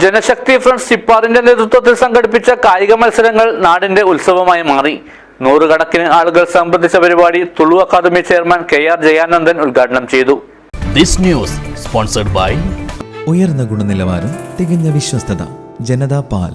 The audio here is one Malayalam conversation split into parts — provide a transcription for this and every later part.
ജനശക്തി ഫ്രണ്ട് സിപ്പാറിന്റെ നേതൃത്വത്തിൽ സംഘടിപ്പിച്ച കായിക മത്സരങ്ങൾ നാടിന്റെ ഉത്സവമായി മാറി. നൂറുകണക്കിന് ആളുകൾ സംബന്ധിച്ച പരിപാടി Tulu academy chairman K R Jayanandan ഉദ്ഘാടനം ചെയ്തു. This news sponsored by ഉയർന്ന ഗുണനിലവാരം തികഞ്ഞ വിശ്വസ്തത ജനതാ പാൽ.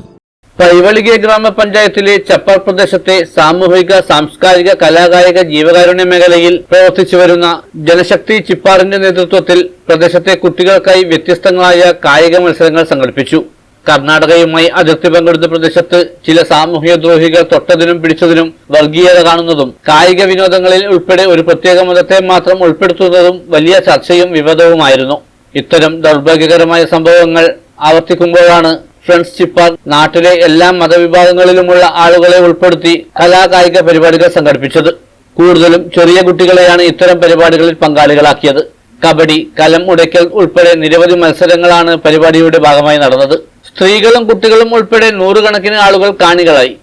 പൈവളികെ ഗ്രാമപഞ്ചായത്തിലെ ചപ്പാർ പ്രദേശത്തെ സാമൂഹിക സാംസ്കാരിക കലാകായിക ജീവകാരുണ്യ മേഖലയിൽ പ്രവർത്തിച്ചു വരുന്ന ജനശക്തി ചിപ്പാറിന്റെ നേതൃത്വത്തിൽ പ്രദേശത്തെ കുട്ടികൾക്കായി വ്യത്യസ്തങ്ങളായ കായിക മത്സരങ്ങൾ സംഘടിപ്പിച്ചു. കർണാടകയുമായി അതിർത്തി പങ്കെടുത്ത പ്രദേശത്ത് ചില സാമൂഹിക ദ്രോഹികൾ തൊട്ടതിനും പിടിച്ചതിനും വർഗീയത കാണുന്നതും കായിക വിനോദങ്ങളിൽ ഉൾപ്പെടെ ഒരു പ്രത്യേക മതത്തെ മാത്രം ഉൾപ്പെടുത്തുന്നതും വലിയ ചർച്ചയും വിവാദവുമായിരുന്നു. ഇത്തരം ദൗർഭാഗ്യകരമായ സംഭവങ്ങൾ ആവർത്തിക്കുമ്പോഴാണ് ഫ്രണ്ട്സ് ചിപ്പാർ നാട്ടിലെ എല്ലാ മതവിഭാഗങ്ങളിലുമുള്ള ആളുകളെ ഉൾപ്പെടുത്തി കലാകായിക പരിപാടികൾ സംഘടിപ്പിച്ചത്. കൂടുതലും ചെറിയ കുട്ടികളെയാണ് ഇത്തരം പരിപാടികളിൽ പങ്കാളികളാക്കിയത്. കബഡി കലം ഉടയ്ക്കൽ ഉൾപ്പെടെ നിരവധി മത്സരങ്ങളാണ് പരിപാടിയുടെ ഭാഗമായി നടന്നത്. സ്ത്രീകളും കുട്ടികളും ഉൾപ്പെടെ നൂറുകണക്കിന് ആളുകൾ കാണികളായി.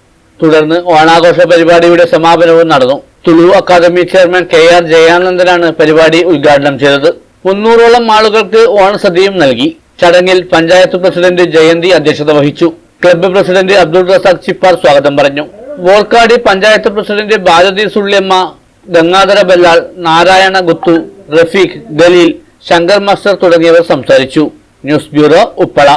തുടർന്ന് ഓണാഘോഷ പരിപാടിയുടെ സമാപനവും നടന്നു. Tulu academy chairman K R ജയാനന്ദനാണ് പരിപാടി ഉദ്ഘാടനം ചെയ്തത്. മുന്നൂറോളം ആളുകൾക്ക് ഓണസദ്യയും നൽകി. ചടങ്ങിൽ പഞ്ചായത്ത് പ്രസിഡന്റ് ജയന്തി അധ്യക്ഷത വഹിച്ചു. ക്ലബ്ബ് പ്രസിഡന്റ് അബ്ദുൾ റസാഖ് ചിപ്പാർ സ്വാഗതം പറഞ്ഞു. വോൾക്കാടി പഞ്ചായത്ത് പ്രസിഡന്റ് ഭാരതി സുള്ളിയമ്മ ഗംഗാധര ബല്ലാൾ നാരായണ ഗുത്തു റഫീഖ് ദലീൽ ശങ്കർ മാസ്റ്റർ തുടങ്ങിയവർ സംസാരിച്ചു. News bureau Uppala.